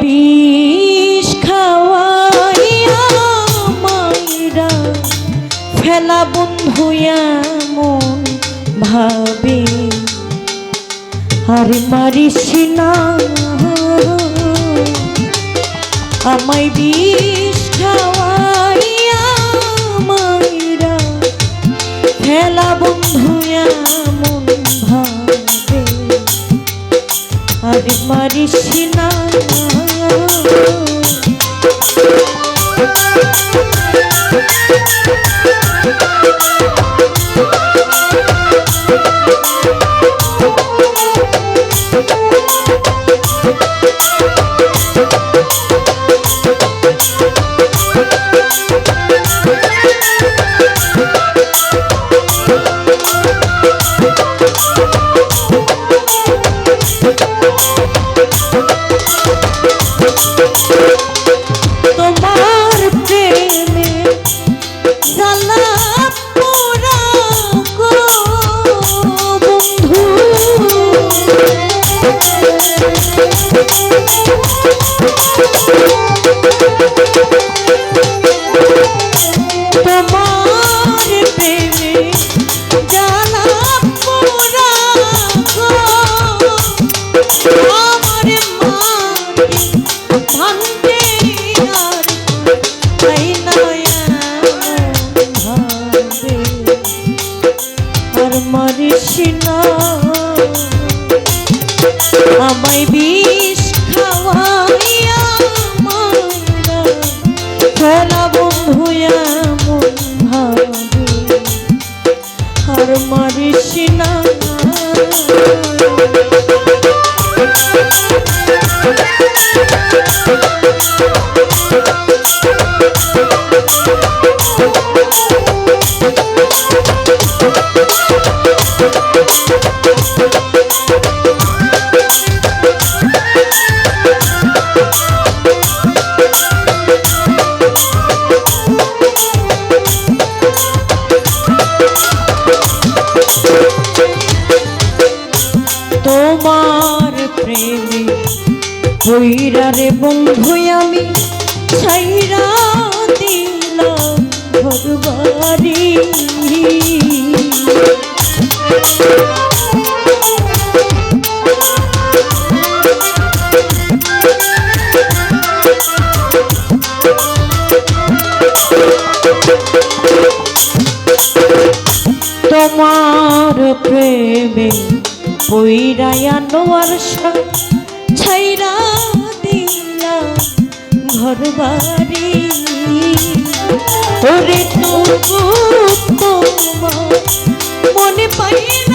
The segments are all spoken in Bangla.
বিষ খাওয়াইয়া মাইরা ফেলা বন্ধু এমন ভাবে। আর মারিস না। আমায় বিষ খাওয়াইয়া মাইরা ফেলা বন্ধু এমন ভাবে। আর মারিস না। তোমার মারিস না আমায় বিষ খাওয়াইয়া খেলা বন্ধু আর মারিস না কইরা রে বন্ধু আমি ছাইরা তোমার প্রেমে পইরায়া নোয়ার ছাইরা দিলা ঘর বাড়ি। ওরে তবু তোমার মনে পাইলাম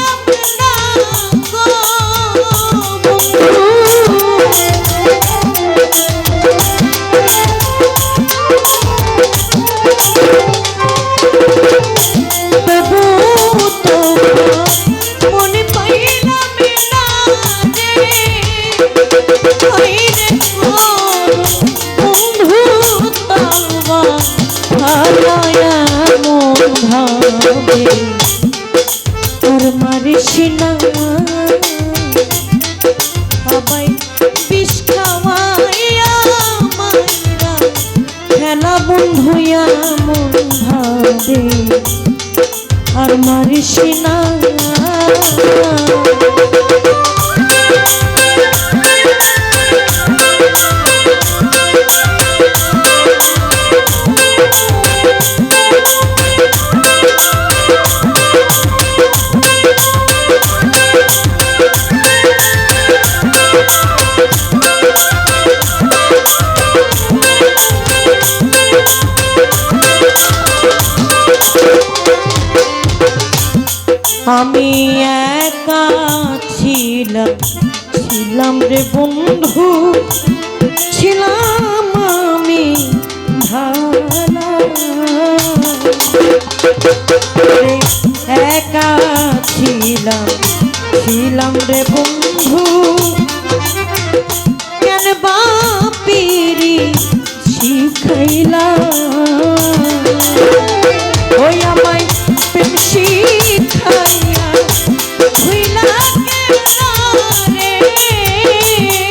ভাবে। আর মারিস না সবাই বিষ খাওয়াইয়া মাইরা খেলা বন্ধুয়া মন আর মারিস না আমি একা ছিলাম। ছিলাম রে বন্ধু, ছিলাম আমি একা ছিলাম ছিলাম রে বন্ধু, কেন বাপিরি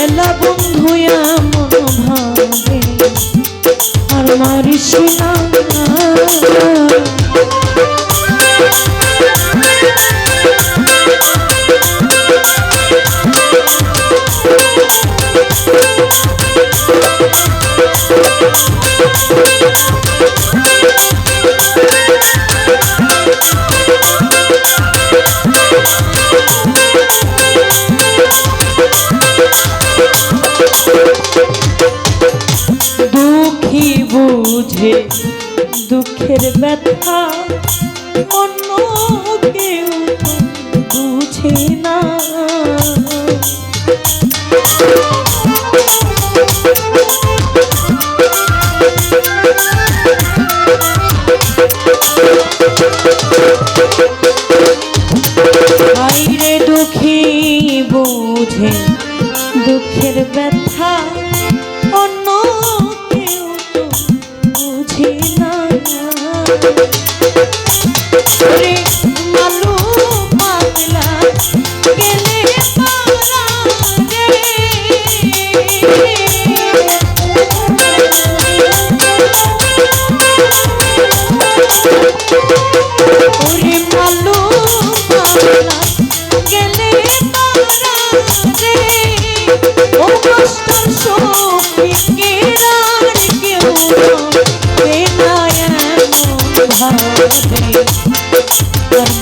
খেলা বন্ধু এমন ভাবে আর মারিস না। দুঃখী বুঝে দুঃখের ব্যথা অন্য কেউ বুঝে না। আইরে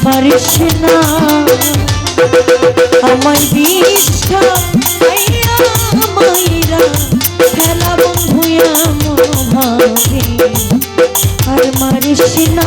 পারিস না আমায় বিষ্ঠা মাইরা খেলা বন্ধু ভাবে আর মারিস না।